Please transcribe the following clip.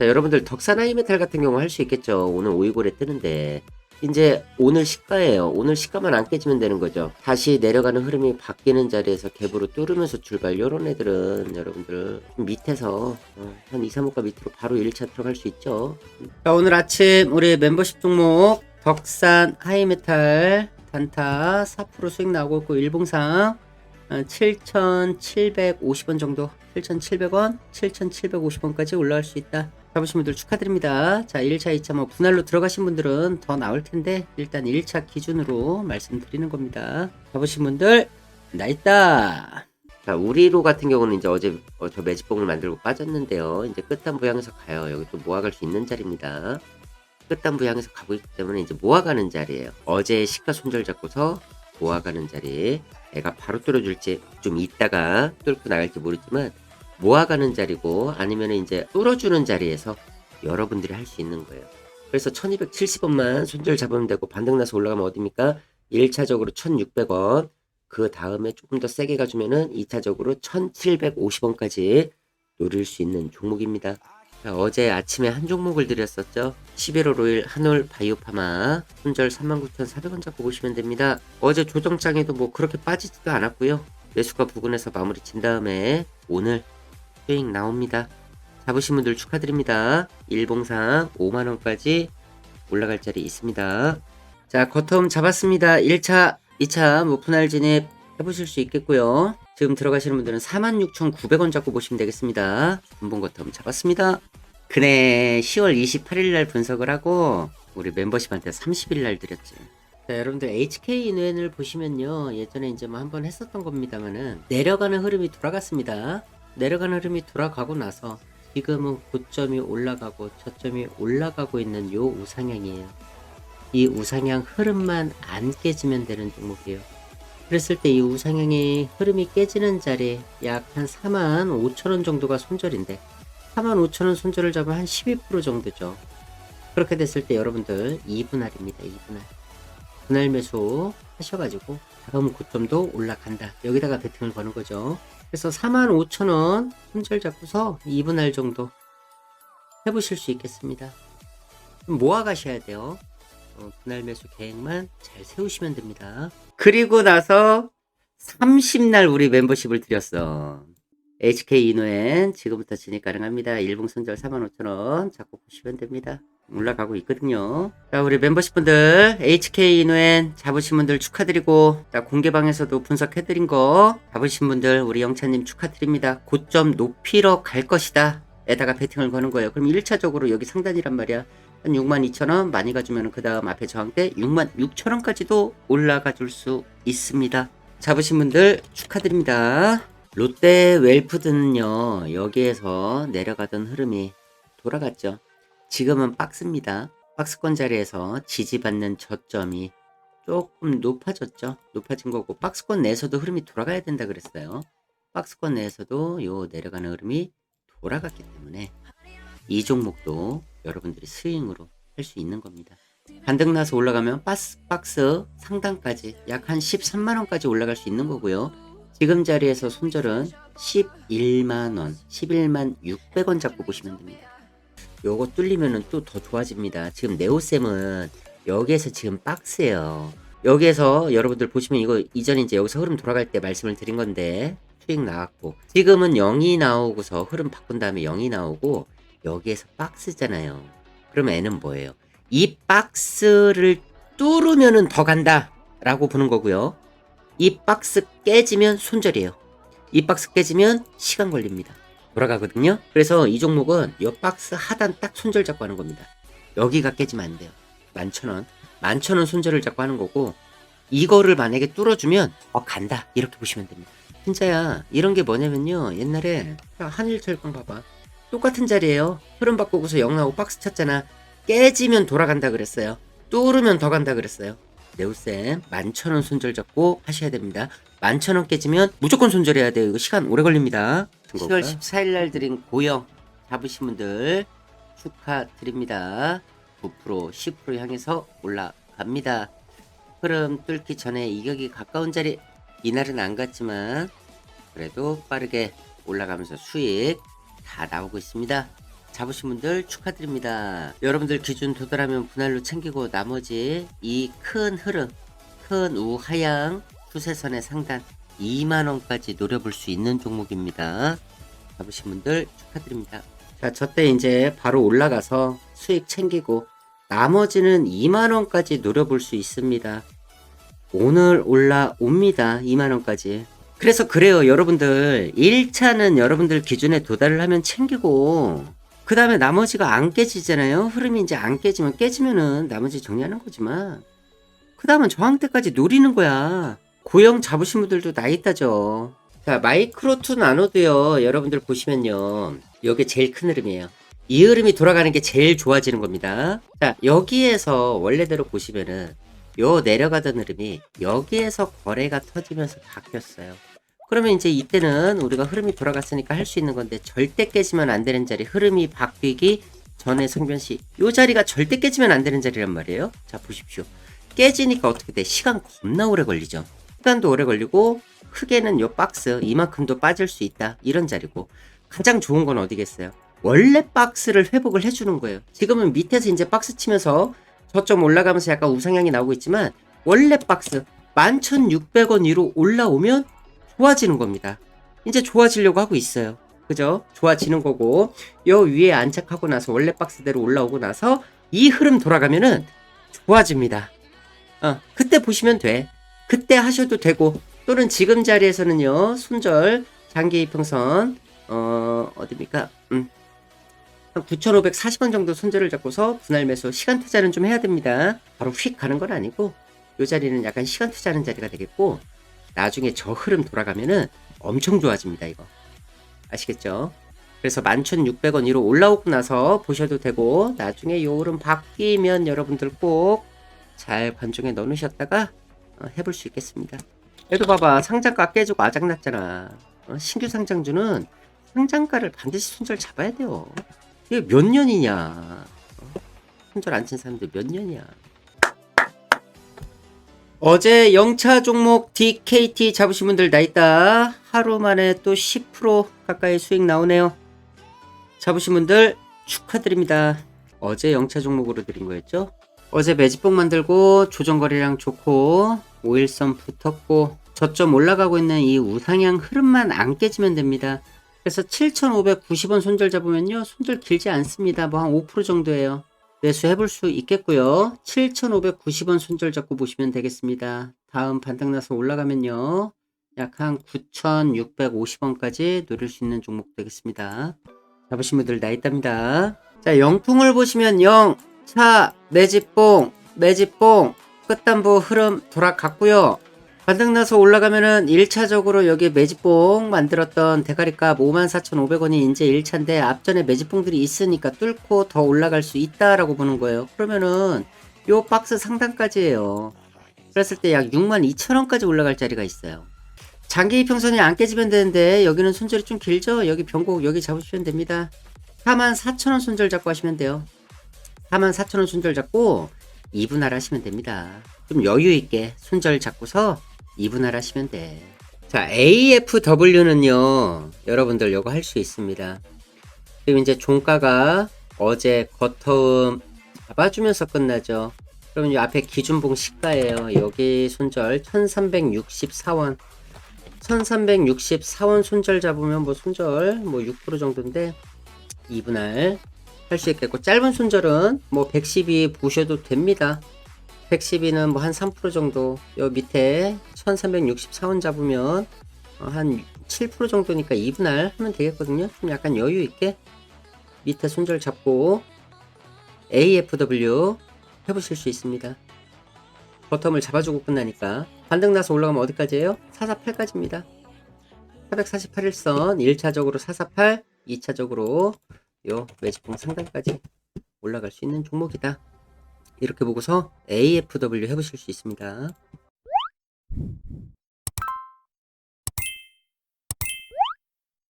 자, 여러분들 덕산 하이 메탈 같은 경우 할 수 있겠죠. 오늘 오이골에 뜨는데. 이제 오늘 시가예요. 오늘 시가만 안 깨지면 되는 거죠. 다시 내려가는 흐름이 바뀌는 자리에서 갭으로 뚫으면서 출발. 요런 애들은 여러분들 좀 밑에서 어, 한 2, 3호가 밑으로 바로 1차 들어갈 수 있죠. 자, 오늘 아침 우리 멤버십 종목 덕산 하이메탈 단타 4% 수익 나오고 있고 일봉상 7,750원 정도 7,700원 7,750원까지 올라갈 수 있다 잡으신 분들 축하드립니다. 자 1차 2차 뭐 분할로 들어가신 분들은 더 나올 텐데 일단 1차 기준으로 말씀드리는 겁니다. 잡으신 분들 나 있다. 자 우리로 같은 경우는 이제 어제 어, 저 매집봉을 만들고 빠졌는데요. 이제 끝단부 향해서 가요. 여기 또 모아갈 수 있는 자리입니다. 끝단부 향해서 가고 있기 때문에 이제 모아가는 자리예요. 어제 시가 손절 잡고서 모아가는 자리. 애가 바로 뚫어줄지 좀 있다가 뚫고 나갈지 모르지만 모아가는 자리고 아니면 이제 뚫어주는 자리에서 여러분들이 할 수 있는 거예요. 그래서 1270원만 손절 잡으면 되고 반등 나서 올라가면 어딥니까? 1차적으로 1600원 그 다음에 조금 더 세게 가주면은 2차적으로 1750원까지 노릴 수 있는 종목입니다. 자, 어제 아침에 한 종목을 드렸었죠. 11월 5일 한올 바이오파마 손절 39,400원 잡고 보시면 됩니다. 어제 조정장에도 뭐 그렇게 빠지지도 않았고요. 매수가 부근에서 마무리 친 다음에 오늘 수익 나옵니다. 잡으신 분들 축하드립니다. 일봉상 5만원까지 올라갈 자리 있습니다. 자, 커텀 잡았습니다. 1차, 2차 뭐 분할 진입 해보실 수 있겠고요. 지금 들어가시는 분들은 46,900원 잡고 보시면 되겠습니다. 분봉 커텀 잡았습니다. 그네 10월 28일 날 분석을 하고 우리 멤버십한테 30일 날 드렸지. 자, 여러분들 HK 인웬을 보시면요. 예전에 이제 뭐 한번 했었던 겁니다만은 내려가는 흐름이 돌아갔습니다. 내려가는 흐름이 돌아가고 나서 지금은 고점이 올라가고 저점이 올라가고 있는 요 우상향이에요. 이 우상향 흐름만 안 깨지면 되는 종목이에요. 그랬을 때 이 우상향이 흐름이 깨지는 자리 약한 4만 5천 원 정도가 손절인데 4만 5천 원 손절을 잡으면 한 12% 정도죠. 그렇게 됐을 때 여러분들 2분할입니다. 2분할. 분할 매수 하셔가지고 다음 고점도 올라간다. 여기다가 베팅을 거는 거죠. 그래서 4만 5천 원 손절 잡고서 2분할 정도 해보실 수 있겠습니다. 좀 모아 가셔야 돼요. 어, 분할 매수 계획만 잘 세우시면 됩니다. 그리고 나서 30날 우리 멤버십을 드렸어. HK 이노엔 지금부터 진입 가능합니다. 일봉 손절 45,000원 잡고 보시면 됩니다. 올라가고 있거든요. 자, 우리 멤버십 분들 HK 이노엔 잡으신 분들 축하드리고 자, 공개방에서도 분석해드린 거 잡으신 분들 우리 영찬님 축하드립니다. 고점 높이러 갈 것이다. 에다가 베팅을 거는 거예요. 그럼 1차적으로 여기 상단이란 말이야. 한 62,000원 많이 가주면 그 다음 앞에 저항대 66,000원까지도 올라가 줄 수 있습니다. 잡으신 분들 축하드립니다. 롯데 웰푸드는요, 여기에서 내려가던 흐름이 돌아갔죠. 지금은 박스입니다. 박스권 자리에서 지지받는 저점이 조금 높아졌죠. 높아진 거고, 박스권 내에서도 흐름이 돌아가야 된다 그랬어요. 박스권 내에서도 요 내려가는 흐름이 돌아갔기 때문에 이 종목도 여러분들이 스윙으로 할 수 있는 겁니다. 반등 나서 올라가면 박스, 박스 상단까지 약 한 13만원까지 올라갈 수 있는 거고요. 지금 자리에서 손절은 11만원, 11만 600원 잡고 보시면 됩니다. 요거 뚫리면은 또 더 좋아집니다. 지금 네오쌤은 여기에서 지금 박스예요. 여기에서 여러분들 보시면 이거 이전에 이제 여기서 흐름 돌아갈 때 말씀을 드린 건데 수익 나왔고 지금은 0이 나오고서 흐름 바꾼 다음에 0이 나오고 여기에서 박스잖아요. 그럼 N은 뭐예요? 이 박스를 뚫으면은 더 간다 라고 보는 거고요. 이 박스 깨지면 손절이에요. 이 박스 깨지면 시간 걸립니다. 돌아가거든요. 그래서 이 종목은 이 박스 하단 딱 손절 잡고 하는 겁니다. 여기가 깨지면 안 돼요. 만천원. 만천원 손절을 잡고 하는 거고 이거를 만약에 뚫어주면 어 간다 이렇게 보시면 됩니다. 진짜야 이런 게 뭐냐면요 옛날에 한일철강 봐봐 똑같은 자리에요 흐름 바꾸고서 영 나오고 박스 쳤잖아 깨지면 돌아간다 그랬어요 뚫으면 더 간다 그랬어요 네오쌤 만천원 손절 잡고 하셔야 됩니다 만천원 깨지면 무조건 손절해야 돼요. 이거 시간 오래 걸립니다. 10월 14일 날 드린 고영 잡으신 분들 축하드립니다. 9% 10% 향해서 올라갑니다. 흐름 뚫기 전에 이격이 가까운 자리. 이날은 안 갔지만 그래도 빠르게 올라가면서 수익 다 나오고 있습니다. 잡으신 분들 축하드립니다. 여러분들 기준 도달하면 분할로 챙기고 나머지 이 큰 흐름, 큰 우하향 추세선의 상단 2만원까지 노려볼 수 있는 종목입니다. 잡으신 분들 축하드립니다. 자, 저때 이제 바로 올라가서 수익 챙기고 나머지는 2만원까지 노려볼 수 있습니다. 오늘 올라옵니다. 2만원까지. 그래서 그래요. 여러분들 1차는 여러분들 기준에 도달을 하면 챙기고 그 다음에 나머지가 안 깨지잖아요. 흐름이 이제 안 깨지면 깨지면은 나머지 정리하는 거지만 그 다음은 저항 때까지 노리는 거야. 고형 잡으신 분들도 나 있다죠. 자, 마이크로2 나노도요. 여러분들 보시면요. 요게 제일 큰 흐름이에요. 이 흐름이 돌아가는 게 제일 좋아지는 겁니다. 자, 여기에서 원래대로 보시면은 요 내려가던 흐름이 여기에서 거래가 터지면서 바뀌었어요. 그러면 이제 이때는 우리가 흐름이 돌아갔으니까 할 수 있는 건데 절대 깨지면 안 되는 자리 흐름이 바뀌기 전에 성변시 요 자리가 절대 깨지면 안 되는 자리란 말이에요. 자 보십시오. 깨지니까 어떻게 돼? 시간 겁나 오래 걸리죠. 시간도 오래 걸리고 크게는 요 박스 이만큼도 빠질 수 있다 이런 자리고 가장 좋은 건 어디겠어요? 원래 박스를 회복을 해주는 거예요. 지금은 밑에서 이제 박스 치면서 저점 올라가면서 약간 우상향이 나오고 있지만 원래 박스 11,600원 위로 올라오면 좋아지는 겁니다. 이제 좋아지려고 하고 있어요. 그죠? 좋아지는 거고 요 위에 안착하고 나서 원래 박스대로 올라오고 나서 이 흐름 돌아가면은 좋아집니다. 어, 그때 보시면 돼. 그때 하셔도 되고 또는 지금 자리에서는요. 순절 장기 이평선 어, 어디입니까? 음. 한 9,540원 정도 손절을 잡고서 분할 매수 시간 투자는 좀 해야 됩니다. 바로 휙 가는 건 아니고 이 자리는 약간 시간 투자하는 자리가 되겠고 나중에 저 흐름 돌아가면은 엄청 좋아집니다 이거 아시겠죠? 그래서 11,600원 위로 올라오고 나서 보셔도 되고 나중에 요 흐름 바뀌면 여러분들 꼭 잘 관중에 넣으셨다가 어, 해볼 수 있겠습니다. 얘도 봐봐 상장가 깨지고 아작났잖아. 어, 신규 상장주는 상장가를 반드시 손절 잡아야 돼요. 이게 몇 년이냐? 어? 손절 안 친 사람들 몇 년이야? 어제 영차 종목 DKT 잡으신 분들 나 있다. 하루 만에 또 10% 가까이 수익 나오네요. 잡으신 분들 축하드립니다. 어제 영차 종목으로 드린 거였죠? 어제 매집봉 만들고 조정거리랑 좋고 5일선 붙었고 저점 올라가고 있는 이 우상향 흐름만 안 깨지면 됩니다. 그래서 7,590원 손절 잡으면요. 손절 길지 않습니다. 뭐 한 5% 정도예요. 매수해 볼 수 있겠고요. 7,590원 손절 잡고 보시면 되겠습니다. 다음 반등 나서 올라가면요. 약 한 9,650원까지 노릴 수 있는 종목 되겠습니다. 잡으신 분들 나 있답니다. 자, 영풍을 보시면 0, 4, 매집봉, 매집봉, 끝단부 흐름 돌아갔고요. 반등 나서 올라가면은 1차적으로 여기 매집봉 만들었던 대가리값 54,500원이 이제 1차인데 앞전에 매집봉들이 있으니까 뚫고 더 올라갈 수 있다라고 보는 거예요. 그러면은 요 박스 상단까지예요. 그랬을 때 약 62,000원까지 올라갈 자리가 있어요. 장기 이평선이 안 깨지면 되는데 여기는 손절이 좀 길죠? 여기 변곡 여기 잡으시면 됩니다. 44,000원 손절 잡고 하시면 돼요. 44,000원 손절 잡고 2분할 하시면 됩니다. 좀 여유 있게 손절 잡고서 2분할 하시면 돼. 자, AFW는요, 여러분들 요거 할 수 있습니다. 그리고 이제 종가가 어제 겉터음 잡아주면서 끝나죠. 그러면 이 앞에 기준봉 시가예요. 여기 손절 1364원. 1364원 손절 잡으면 뭐 손절 뭐 6% 정도인데 2분할 할 수 있겠고 짧은 손절은 뭐 112 보셔도 됩니다. 112는 뭐 한 3% 정도 요 밑에 1364원 잡으면 어, 한7% 정도니까 2분할 하면 되겠거든요. 좀 약간 여유 있게 밑에 손절 잡고 AFW 해보실 수 있습니다. 버텀을 잡아주고 끝나니까 반등 나서 올라가면 어디까지예요? 448까지입니다. 448일선 1차적으로 448, 2차적으로 요 매직봉 상단까지 올라갈 수 있는 종목이다. 이렇게 보고서 AFW 해보실 수 있습니다.